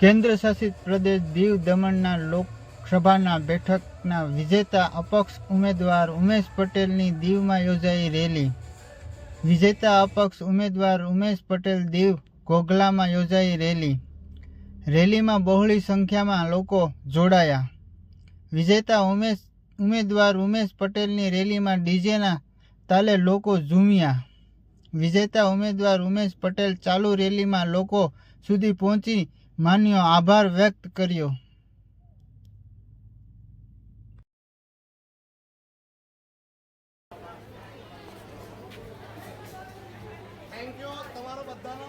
કેન્દ્ર શાસિત પ્રદેશ દીવ દમણના લોકસભાના બેઠકના વિજેતા અપક્ષ ઉમેદવાર ઉમેશ પટેલની દીવમાં યોજાઈ રેલી. વિજેતા અપક્ષ ઉમેદવાર ઉમેશ પટેલ દીવ ઘોઘલામાં યોજાઈ રેલી. રેલીમાં બહોળી સંખ્યામાં લોકો જોડાયા. વિજેતા ઉમેશ, ઉમેદવાર ઉમેશ પટેલની રેલીમાં ડીજેના તાલે લોકો ઝૂમ્યા. વિજેતા ઉમેદવાર ઉમેશ પટેલ ચાલુ રેલીમાં લોકો સુધી પહોંચી માન્યો આભાર વ્યક્ત કર્યો. થેન્ક યુ તમારો બધાનો